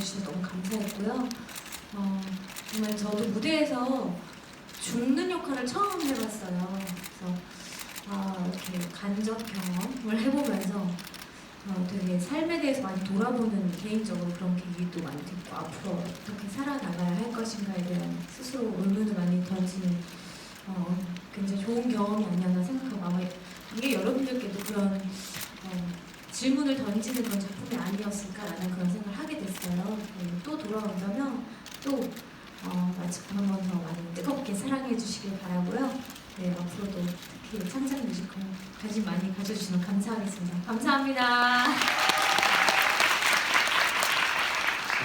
주셔서 너무 감사했고요. 어, 정말 저도 무대에서 죽는 역할을 처음 해봤어요. 그래서 아, 이렇게 간접 경험을 해보면서 어, 되게 삶에 대해서 많이 돌아보는 개인적으로 그런 계기도 많이 됐고 앞으로 어떻게 살아나가야 할 것인가에 대한 스스로 의문을 많이 던지는 어, 굉장히 좋은 경험이 아니었나 생각하고 아마 이게 여러분들께도 그런 어, 질문을 던지는 그런 작품이 아니었을까라는 그런 생각을 하게 됐어요. 네, 또 돌아온다면 또 어, 마치고 한번 더 많이 뜨겁게 사랑해 주시길 바라고요. 네, 앞으로도 특히 창작 뮤지컬 관심 많이 가져주시면 감사하겠습니다. 감사합니다.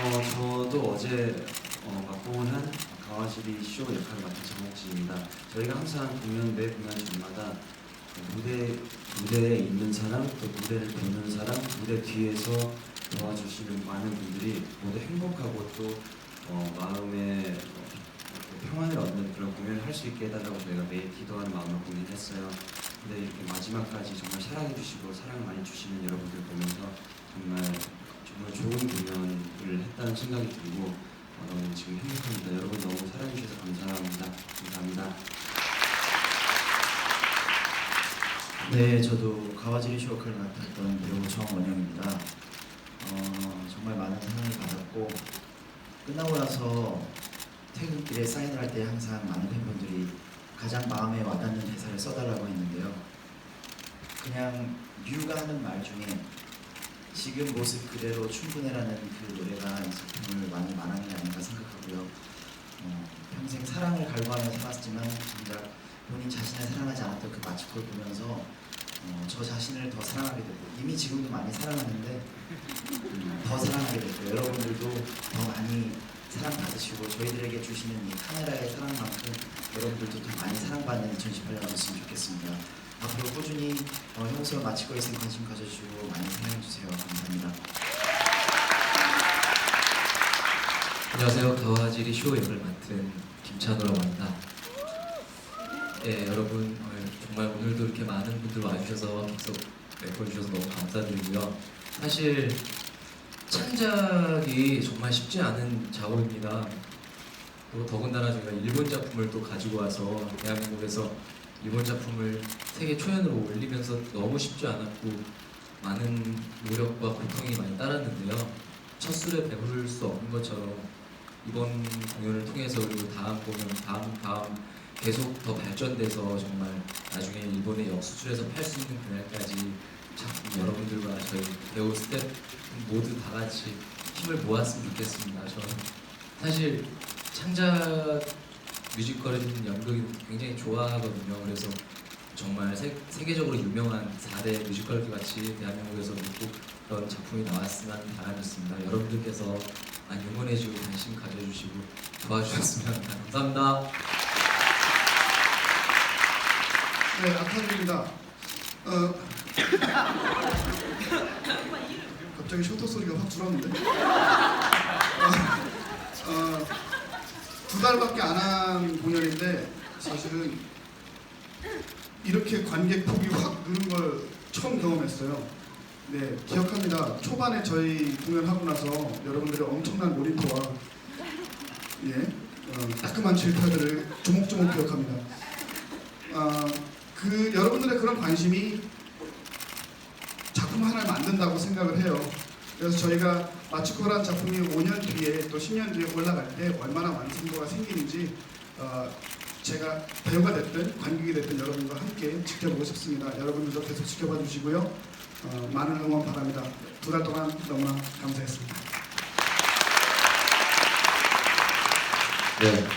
어, 저도 어제 어, 맡고온 한 강화실이 쇼 역할을 맡은 정옥진입니다. 저희가 항상 공연 매 공연 전마다 그 무대 무대에 있는 사람, 또 무대를 보는 사람, 무대 뒤에서 도와주시는 많은 분들이 모두 행복하고 또 어, 마음에 평안을 얻는 그런 공연을 할 수 있게 해달라고 저희가 매일 기도하는 마음으로 공연했어요. 근데 이렇게 마지막까지 정말 사랑해주시고 사랑을 많이 주시는 여러분들 보면서 정말 정말 좋은 공연을 했다는 생각이 들고 어, 너무 지금 행복합니다. 여러분 너무 사랑해주셔서 감사합니다. 감사합니다. 네, 저도 가와지리 쇼 역할을 맡았던 배우 정원영입니다. 어, 정말 많은 사랑을 받았고 끝나고 나서 퇴근길에 사인을 할 때 항상 많은 팬분들이 가장 마음에 와닿는 대사를 써달라고 했는데요. 그냥 류가 하는 말 중에 지금 모습 그대로 충분해라는 그 노래가 이 작품을 많이 말하는 게 아닌가 생각하고요. 어, 평생 사랑을 갈구하며 정작 본인 자신을 사랑하지 않았던 그 마치콜 보면서 어, 저 자신을 더 사랑하게 되고 이미 지금도 많이 사랑하는데 음, 더 사랑하게 됐고 여러분들도 더 많이 사랑받으시고 저희들에게 주시는 이 카메라의 사랑만큼 여러분들도 더 많이 사랑받는 2018년 됐으면 좋겠습니다. 앞으로 꾸준히 어, 형수와 마치콜에 있으면 관심 가져주시고 많이 사랑해주세요. 감사합니다. 안녕하세요. 가와지리 쇼 역을 맡은 김찬호라고 합니다. 예, 여러분 어, 정말 오늘도 이렇게 많은 분들 와주셔서 객석 메꿔주셔서 너무 감사드리고요. 사실 창작이 정말 쉽지 않은 작업입니다. 또 더군다나 저희가 일본 작품을 또 가지고 와서 대한민국에서 일본 작품을 세계 초연으로 올리면서 너무 쉽지 않았고 많은 노력과 고통이 많이 따랐는데요. 첫 술에 배부를 수 없는 것처럼 이번 공연을 통해서 그리고 다음 공연, 다음 다음 계속 더 발전돼서 정말 나중에 일본에 역수출해서 팔 수 있는 그날까지 작품 여러분들과 저희 배우 스태프 모두 다 같이 힘을 모았으면 좋겠습니다. 저는 사실 창작 뮤지컬이든 연극이 굉장히 좋아하거든요. 그래서 정말 세, 세계적으로 유명한 4대 뮤지컬 같이 대한민국에서 꼭 그런 작품이 나왔으면 있습니다. 여러분들께서 많이 응원해주고 관심 가져주시고 도와주셨으면 합니다. 감사합니다. 네, 아카드입니다. 어, 갑자기 셔터 소리가 확 줄었는데. 어, 어, 두 달밖에 안 한 공연인데 사실은 이렇게 관객 폭이 확 느는 걸 처음 경험했어요. 네, 기억합니다. 초반에 저희 공연하고 나서 여러분들의 엄청난 몰입도와 예, 어, 따끔한 질타들을 조목조목 기억합니다. 아, 그 여러분들의 그런 관심이 작품 하나를 만든다고 생각을 해요. 그래서 저희가 마치코란 작품이 5년 뒤에 또 10년 뒤에 올라갈 때 얼마나 완성도가 생기는지 어, 제가 배우가 됐든 관객이 됐든 여러분과 함께 지켜보고 싶습니다. 여러분들도 계속 지켜봐 주시고요. 어, 많은 응원 바랍니다. 두 달 동안 너무나 감사했습니다. 네.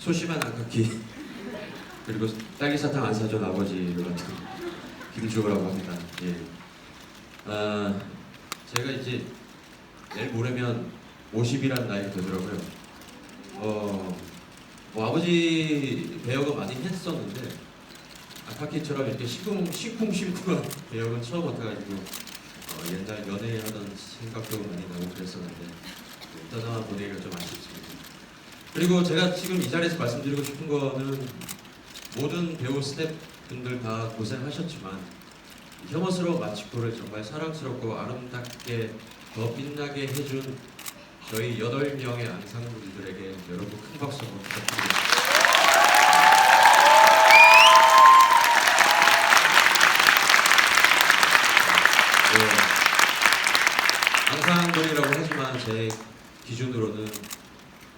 소심한 안깎기 그리고 딸기 사탕 안 사준 아버지를 맡은 김주호라고 합니다. 예. 아, 제가 이제 내일 모레면 50이란 나이가 되더라고요. 어, 뭐 아버지 배역은 많이 했었는데 아카키처럼 이렇게 시쿵 시쿵시쿵한 배역은 처음 맡아가지고 어, 옛날 연애하던 생각도 많이 나고 그랬었는데 떠나 보내기가 좀 아쉽습니다. 그리고 제가 지금 이 자리에서 말씀드리고 싶은 거는 모든 배우 스태프분들 다 고생하셨지만 혐오스러운 마치코를 정말 사랑스럽고 아름답게 더 빛나게 해준 저희 여덟 명의 앙상블들에게 여러분 큰 박수 부탁드립니다. 네. 앙상블이라고 하지만 제 기준으로는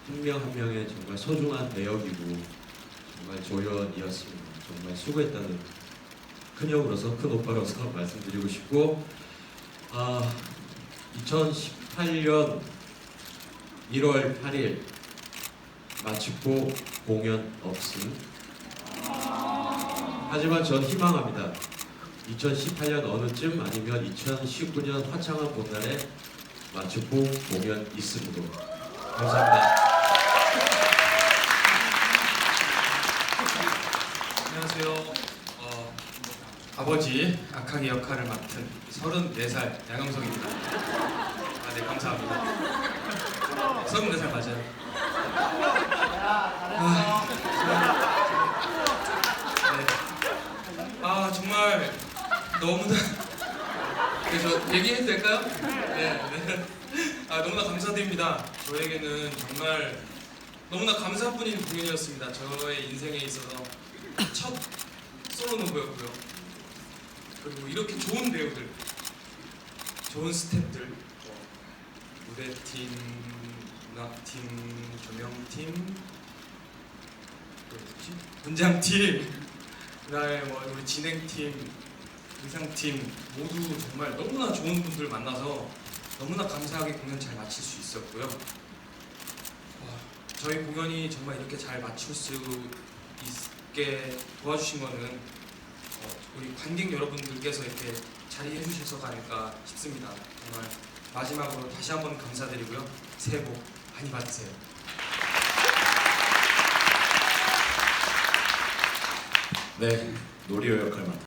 한 명한 명의 정말 소중한 매력이고 정말 조연이었습니다. 정말 수고했다는 큰 형으로서 큰 오빠로서 말씀드리고 싶고 아 2018년 1월 8일 마치고 공연 없음. 하지만 전 희망합니다. 2018년 어느쯤 아니면 2019년 화창한 봄날에 마치고 공연 있음으로 감사합니다 안녕하세요. 어, 아버지 악하기 역할을 맡은 34살 양영석입니다. 아, 네, 감사합니다. 34살 맞아요. 아, 네. 아 정말 너무나 그래서 얘기해도 될까요? 네, 네. 아 너무나 감사드립니다. 저에게는 정말 너무나 감사뿐인 공연이었습니다. 저의 인생에 있어서 첫 솔로 노브였고요. 그리고 이렇게 좋은 배우들, 좋은 스태프들, 뭐 무대팀, 음악팀, 조명팀, 또 뭐지? 분장팀, 그다음에 뭐 우리 진행팀, 의상팀 모두 정말 너무나 좋은 분들 만나서 너무나 감사하게 공연 잘 마칠 수 있었고요. 와, 저희 공연이 정말 이렇게 잘 마칠 수 있게 도와주신 거는 어, 우리 관객 여러분들께서 이렇게 자리해 주셔서가 아닐까 싶습니다. 정말 마지막으로 다시 한번 감사드리고요. 새해 복 많이 받으세요. 네, 노리오 역할 맡은